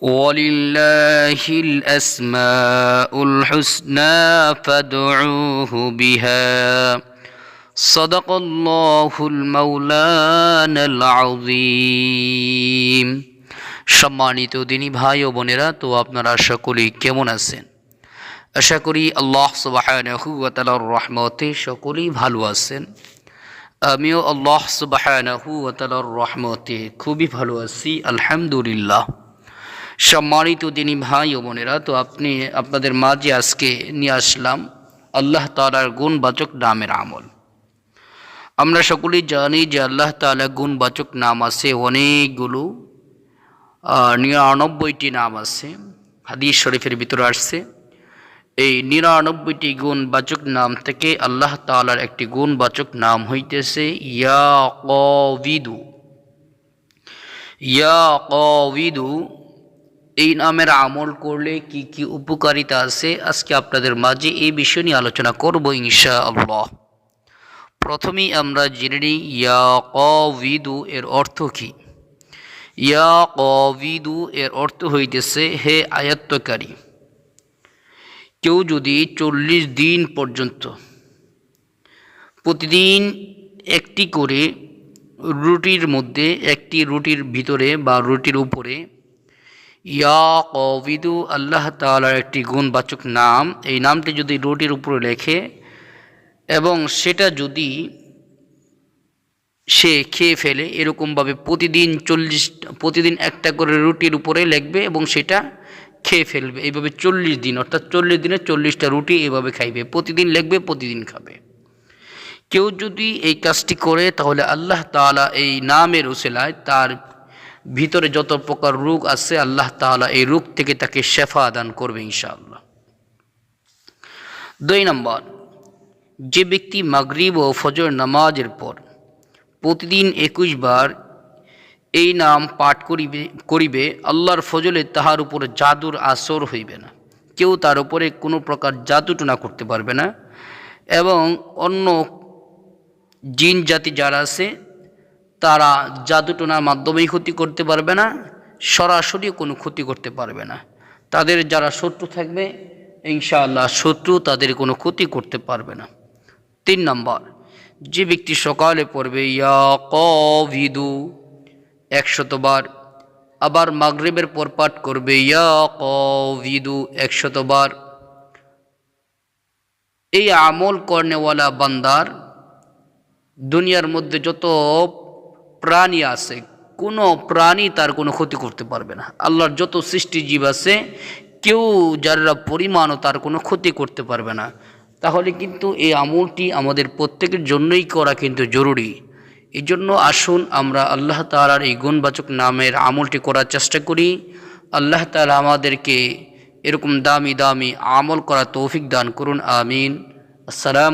ولله الأسماء الحسنى فادعوه بها صدق الله المولانا العظيم সম্মানিত দিনী ভাই ও বোনেরা তো আপনারা সকলেই কেমন আছেন আশা করি আল্লাহ সুবাহানহু তালার রহমতে সকলেই ভালো আছেন আমিও আল্লাহ সুবাহানহু তালার রহমতে খুবই ভালো আছি আলহামদুলিল্লাহ সম্মানিত দিনী ভাই ও বোনেরা, তো আপনি আপনাদের মাঝে আজকে নিয়ে আসলাম আল্লাহ তালার গুণবাচক নামের আমল। আমরা সকলেই জানি যে আল্লাহ তালা গুণবাচক নাম আছে অনেকগুলো নিরানব্বইটি নাম আছে, হাদিস শরীফের ভিতরে আসছে। এই নিরানব্বইটি গুণবাচক নাম থেকে আল্লাহ তালার একটি গুণবাচক নাম হইতেছে ইয়া কবিদু ইয়া কবিদু এই নামের আমল করলে কি কি উপকারিতা আছে? আজকে আপনাদের মাঝে এই বিষয় নিয়ে আলোচনা করব ইনশা আল্লাহ প্রথমেই আমরা জেনে নিই ইয়া কবিদু এর অর্থ কি? ইয়া কবিদু এর অর্থ হইতেছে, হে আয়ত্তকারী, কেউ যদি চল্লিশ দিন পর্যন্ত প্রতিদিন একটি করে রুটির মধ্যে, একটি রুটির ভিতরে বা রুটির উপরে ইয়া আল্লাহ তালার একটি গুণবাচক নাম। এই নামটি যদি রুটির উপরে লেখে এবং সেটা যদি সে খেয়ে ফেলে, এরকমভাবে প্রতিদিন চল্লিশ, প্রতিদিন একটা করে রুটির উপরে লিখবে এবং সেটা খেয়ে ফেলবে। এইভাবে চল্লিশ দিন, অর্থাৎ চল্লিশ দিনে চল্লিশটা রুটি এভাবে খাইবে। প্রতিদিন লিখবে, প্রতিদিন খাবে। কেউ যদি এই কাজটি করে, তাহলে আল্লাহ তাআলা এই নামের উসেলায় তার ভিতরে যত প্রকার রোগ আছে, আল্লাহ তাআলা এই রোগ থেকে তাকে শেফা দান করবে ইনশাআল্লাহ। দুই নম্বর, যে ব্যক্তি মাগরিব ও ফজর নামাজের পর প্রতিদিন একুশ বার এই নাম পাঠ করিবে করিবে, আল্লাহর ফজলে তাহার উপরে জাদুর আসর হইবে না। কেউ তার উপরে কোনো প্রকার জাদুটনা করতে পারবে না। এবং অন্য জিন জাতি যারা আছে তারা জাদুটোনার মাধ্যমেই ক্ষতি করতে পারবে না, সরাসরি কোনো ক্ষতি করতে পারবে না। তাদের যারা শত্রু থাকবে, ইনশাআল্লাহ শত্রু তাদের কোনো ক্ষতি করতে পারবে না। তিন নম্বর, যে ব্যক্তি সকালে পড়বে, ইয়া কভিদু একশতবার। আবার মাগরিবের পর পাঠ করবে, ইয়া কভিদু একশতবার। এই আমল কর্নেওয়ালা বান্দার দুনিয়ার মধ্যে যত প্রাণী আছে, কোনো প্রাণী তার কোনো ক্ষতি করতে পারবে না। আল্লাহর যত সৃষ্টি জীব আছে, কেউ যারা পরিমাণও তার কোনো ক্ষতি করতে পারবে না। তাহলে কিন্তু এই আমলটি আমাদের প্রত্যেকের জন্যই করা কিন্তু জরুরি। এই জন্য আসুন আমরা আল্লাহ তালার এই গুণবাচক নামের আমলটি করার চেষ্টা করি। আল্লাহ তালা আমাদেরকে এরকম দামি দামি আমল করা তৌফিক দান করুন, আমিন। আসসালাম